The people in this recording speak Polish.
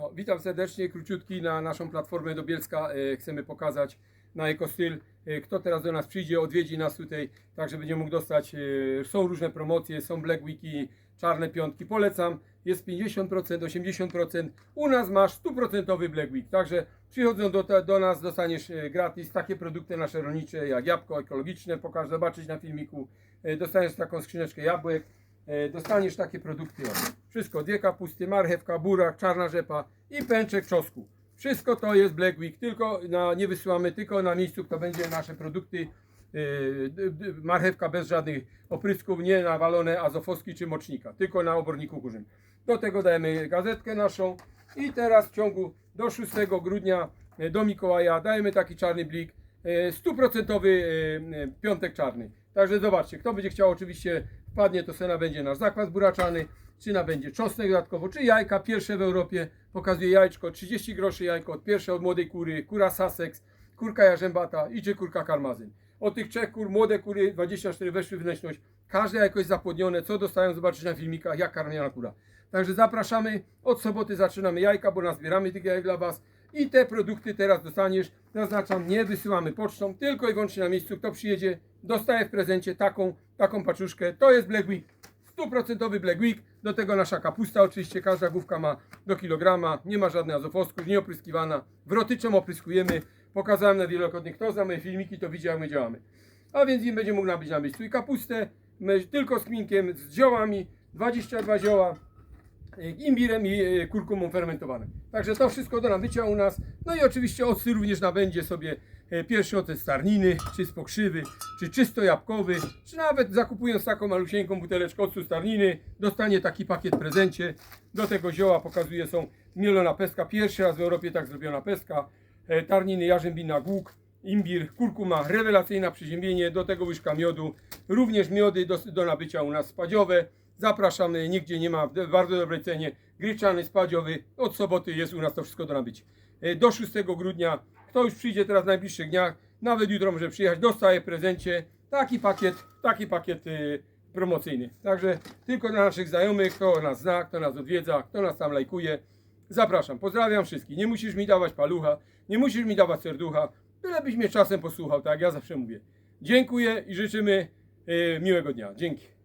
No, witam serdecznie, króciutki na naszą platformę do Bielska. E, chcemy pokazać na EcoStyl. E, kto teraz do nas przyjdzie, odwiedzi nas tutaj, tak że będzie mógł dostać. E, są różne promocje, są Black Weeki, czarne piątki. Polecam, jest 50%, 80%. U nas masz 100% Black Week. Także przychodząc do, do nas, dostaniesz gratis takie produkty nasze rolnicze, jak jabłko ekologiczne. Pokaż, zobaczyć na filmiku. Dostaniesz taką skrzyneczkę jabłek. E, dostaniesz takie produkty. Wszystko, dwie kapusty, marchewka, burak, czarna rzepa i pęczek czosku. Wszystko to jest Black Week, tylko na, nie wysyłamy, tylko na miejscu, kto będzie nasze produkty. e, marchewka bez żadnych oprysków, nie nawalone azofowski czy mocznika, tylko na oborniku kurzym. Do tego dajemy gazetkę naszą i teraz w ciągu do 6 grudnia e, do Mikołaja dajemy taki czarny blik, stuprocentowy piątek czarny. Także zobaczcie, kto będzie chciał oczywiście wpadnie, to sena będzie nasz zakwas buraczany, czy na będzie czosnek dodatkowo, czy jajka pierwsze w Europie, pokazuje jajczko, 30 groszy jajko, od pierwsze od młodej kury, kura Sussex, kurka jarzębata i czy kurka karmazyn. Od tych trzech kur, młode kury 24 weszły w wnętrzność, każde jest zapłodnione, co dostają zobaczyć na filmikach, jak karmiona kura. Także zapraszamy, od soboty zaczynamy jajka, bo nazbieramy tych jajek dla Was i te produkty teraz dostaniesz, zaznaczam, nie wysyłamy pocztą, tylko i wyłącznie na miejscu, kto przyjedzie, dostaje w prezencie taką, taką paczuszkę, to jest Black Week, 100% Black Week, do tego nasza kapusta oczywiście, każda główka ma do kilograma, nie ma żadnych azofosków, nie opryskiwana, wrotyczą opryskujemy, pokazałem na wielokrotnie, kto za moje filmiki, to widzi jak my działamy. A więc im będzie mógł nabyć na miejscu i kapustę, my- tylko z kminkiem, z ziołami, 22 zioła, imbirem i e, kurkumą fermentowanym. Także to wszystko do nabycia u nas. No i oczywiście octy również nabędzie sobie e, pierwszy ocet z tarniny, czy z pokrzywy, czy czysto jabłkowy, czy nawet zakupując taką malusieńką buteleczkę octu z tarniny, dostanie taki pakiet w prezencie. Do tego zioła pokazuje są mielona pestka, pierwszy raz w Europie tak zrobiona pestka, e, tarniny jarzębina, głuk, imbir, kurkuma, rewelacyjne przeziębienie, do tego łyżka miodu, również miody do, do nabycia u nas spadziowe. Zapraszamy, nigdzie nie ma w bardzo dobrej cenie. Gryczany, spadziowy, od soboty jest u nas to wszystko do nabycia. E, Do 6 grudnia, kto już przyjdzie teraz w najbliższych dniach, nawet jutro może przyjechać, dostaje prezencie taki pakiet, taki pakiet e, promocyjny. Także tylko dla naszych znajomych, kto nas zna, kto nas odwiedza, kto nas tam lajkuje. Zapraszam, pozdrawiam wszystkich. Nie musisz mi dawać palucha, nie musisz mi dawać serducha, bylebyś mnie czasem posłuchał, tak jak ja zawsze mówię. Dziękuję i życzymy e, miłego dnia. Dzięki.